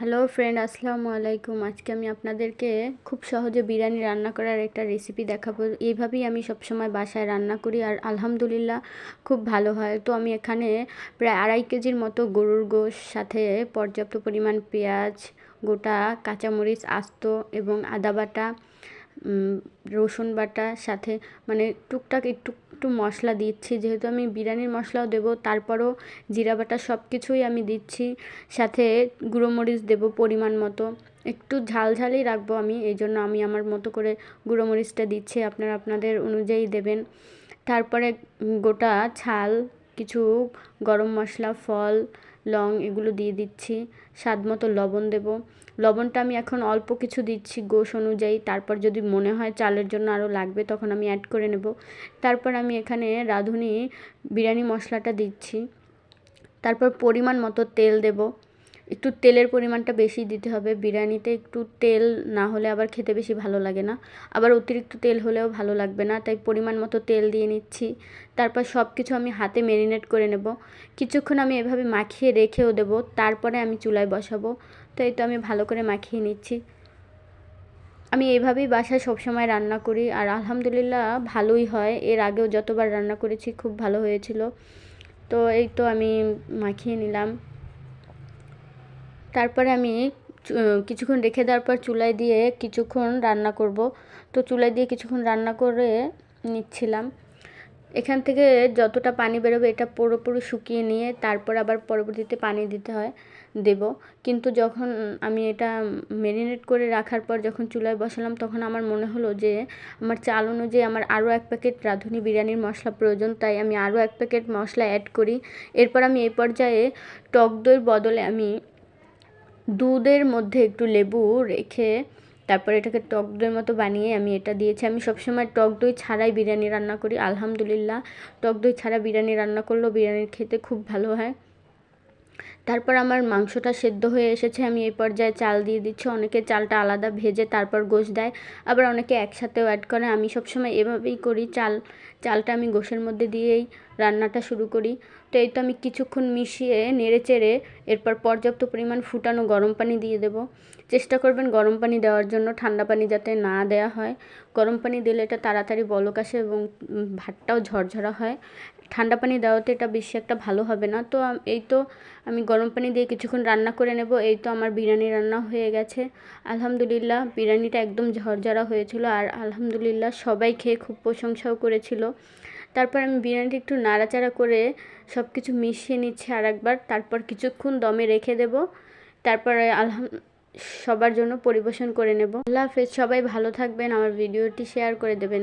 Hello friend আসসালামু আলাইকুম আজকে আমি আপনাদেরকে খুব সহজে বিরিয়ানি রান্না করার একটা রেসিপি দেখাবো। এইভাবেই আমি সবসময় বাসায় রান্না করি আর আলহামদুলিল্লাহ খুব ভালো হয়। তো আমি এখানে প্রায় আড়াই কেজির মতো গরুর গোশ, সাথে পর্যাপ্ত পরিমাণ পেঁয়াজ, গোটা কাঁচামরিচ, আস্ত এবং আদা বাটা রসুন বাটা সাথে মানে টুকটাক একটু একটু মশলা দিচ্ছি। যেহেতু আমি বিরিয়ানির মশলাও দেবো, তারপরও জিরা বাটা সব কিছুই আমি দিচ্ছি। সাথে গুঁড়ো মরিচ দেবো পরিমাণ মতো। একটু ঝাল ঝালই রাখব আমি এই জন্য আমি আমার মতো করে গুঁড়ো মরিচটা দিচ্ছি, আপনারা আপনাদের অনুযায়ী দেবেন। তারপরে গোটা ছাল, কিছু গরম মশলা, ফল লং এগুলো দিয়ে দিচ্ছি, স্বাদ মতো লবণ দেবো। লবণটা আমি এখন অল্প কিছু দিচ্ছি গোশ অনুযায়ী, তারপর যদি মনে হয় চালের জন্য আরও লাগবে তখন আমি অ্যাড করে নেব। তারপর আমি এখানে রাঁধুনি বিরিয়ানি মশলাটা দিচ্ছি। তারপর পরিমাণ মতো তেল দেব। একটু তেলের পরিমাণটা বেশি দিতে হবে। বিরিয়ানিতে একটু তেল না হলে আবার খেতে বেশি ভালো লাগে না। আবার অতিরিক্ত তেল হলেও ভালো লাগবে না, তাই পরিমাণ মতো তেল দিয়ে নিচ্ছি। তারপর সব কিছু আমি হাতে ম্যারিনেট করে নেব। কিছুক্ষণ আমি এভাবে মাখিয়ে রেখেও দেব, তারপরে আমি চুলায় বসাবো। তো এই তো আমি ভালো করে মাখিয়ে নিচ্ছি। আমি এইভাবেই বাসায় সবসময় রান্না করি, আর আলহামদুলিল্লাহ ভালোই হয়। এর আগেও যতবার রান্না করেছি খুব ভালো হয়েছিল। তো এই তো আমি মাখিয়ে নিলাম। তারপরে আমি কিছুক্ষণ রেখে দেওয়ার পর চুলায় দিয়ে কিছুক্ষণ রান্না করব। তো চুলায় দিয়ে কিছুক্ষণ রান্না করে নিচ্ছিলাম। এখান থেকে যতটা পানি বেরোবে এটা পুরোপুরি শুকিয়ে নিয়ে তারপর আবার পরবর্তীতে পানি দিতে হয়, দেব। কিন্তু যখন আমি এটা ম্যারিনেট করে রাখার পর যখন চুলায় বসালাম তখন আমার মনে হলো যে আমার চাল অনুযায়ী আমার আরও এক প্যাকেট রাঁধুনি বিরিয়ানির মশলা প্রয়োজন, তাই আমি আরও এক প্যাকেট মশলা অ্যাড করি। এরপর আমি এই পর্যায়ে টক দইয়ের বদলে আমি দুধের মধ্যে একটু লেবু রেখে তারপর এটাকে টক দইয়ের মতো বানিয়ে আমি এটা দিয়েছি। আমি সবসময় টক দই ছাড়াই বিরিয়ানি রান্না করি, আলহামদুলিল্লাহ। টক দই ছাড়া বিরিয়ানি রান্না করলেও বিরিয়ানি খেতে খুব ভালো হয়। তারপর আমার মাংসটা সেদ্ধ হয়ে এসেছে, আমি এই পর্যায়ে চাল দিয়ে দিচ্ছি। অনেকে চালটা আলাদা ভেজে তারপর গোশ দেয়, আবার অনেকে একসাথেও অ্যাড করে। আমি সবসময় এভাবেই করি, চাল, চালটা আমি গোশের মধ্যে দিয়েই রান্নাটা শুরু করি। তো এই তো আমি কিছুক্ষণ মিশিয়ে নেড়ে চেড়ে এরপর পর্যাপ্ত পরিমাণ ফুটানো গরম পানি দিয়ে দেব। চেষ্টা করবেন গরম পানি দেওয়ার জন্য, ঠান্ডা পানি যাতে না দেওয়া হয়। গরম পানি দিলে এটা তাড়াতাড়ি বলক আসে এবং ভাতটাও ঝরঝরা হয়। ঠান্ডা পানি দেওয়াতে এটা বেশি একটা ভালো হবে না। তো এই তো আমি গরম পানি দিয়ে কিছুক্ষণ রান্না করে নেব। এই তো আমার বিরিয়ানি রান্না হয়ে গেছে। আলহামদুলিল্লাহ বিরিয়ানিটা একদম ঝরঝরা হয়েছিল আর আলহামদুলিল্লাহ সবাই খেয়ে খুব প্রশংসাও করেছিল। তারপর আমি বিরিয়ানিটা একটু নাড়াচাড়া করে সব কিছু মিশিয়ে নিচ্ছি আর একবার তারপর কিছুক্ষণ দমে রেখে দেব। তারপরে আলহাম সবার জন্য পরিবেশন করে নেব। আল্লাহ হাফেজ, সবাই ভালো থাকবেন। আমার ভিডিওটি শেয়ার করে দেবেন।